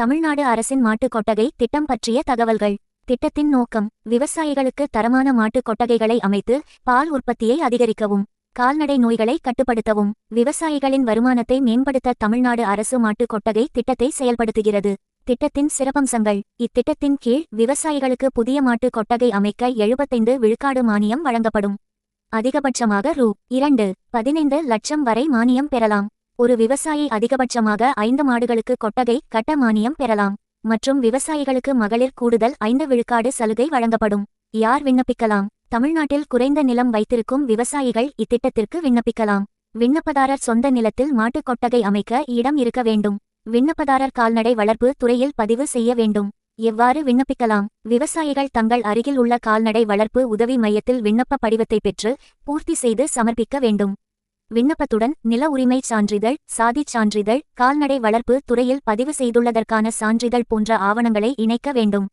தமிழ்நாடு அரசின் மாட்டுக் கொட்டகை திட்டம் பற்றிய தகவல்கள். திட்டத்தின் நோக்கம் விவசாயிகளுக்கு தரமான மாட்டுக் கொட்டகைகளை அமைத்து பால் உற்பத்தியை அதிகரிக்கவும் கால்நடை நோய்களை கட்டுப்படுத்தவும் விவசாயிகளின் வருமானத்தை மேம்படுத்த தமிழ்நாடு அரசு மாட்டுக் கொட்டகை திட்டத்தை செயல்படுத்துகிறது. திட்டத்தின் சிறப்பம்சங்கள் இத்திட்டத்தின் கீழ் விவசாயிகளுக்கு புதிய மாட்டுக் கொட்டகை அமைக்க எழுபத்தைந்து விழுக்காடு மானியம் வழங்கப்படும். அதிகபட்சமாக ரூ. இரண்டு பதினைந்து லட்சம் வரை மானியம் பெறலாம். ஒரு விவசாயி அதிகபட்சமாக ஐந்து மாடுகளுக்கு கொட்டகை கட்ட மானியம் பெறலாம். மற்றும் விவசாயிகளுக்கு மகளிர் கூடுதல் ஐந்து விழுக்காடு சலுகை வழங்கப்படும். யார் விண்ணப்பிக்கலாம்? தமிழ்நாட்டில் குறைந்த நிலம் வைத்திருக்கும் விவசாயிகள் இத்திட்டத்திற்கு விண்ணப்பிக்கலாம். விண்ணப்பதாரர் சொந்த நிலத்தில் மாட்டுக் கொட்டகை அமைக்க இடம் இருக்க வேண்டும். விண்ணப்பதாரர் கால்நடை வளர்ப்பு துறையில் பதிவு செய்ய வேண்டும். எவ்வாறு விண்ணப்பிக்கலாம்? விவசாயிகள் தங்கள் அருகில் உள்ள கால்நடை வளர்ப்பு உதவி மையத்தில் விண்ணப்ப படிவத்தை பெற்று பூர்த்தி செய்து சமர்ப்பிக்க வேண்டும். விண்ணப்பத்துடன் நில உரிமைச் சான்றிதழ் சாதிச் சான்றிதழ் கால்நடை வளர்ப்பு துறையில் பதிவு செய்துள்ளதற்கான சான்றிதழ் போன்ற ஆவணங்களை இணைக்க வேண்டும்.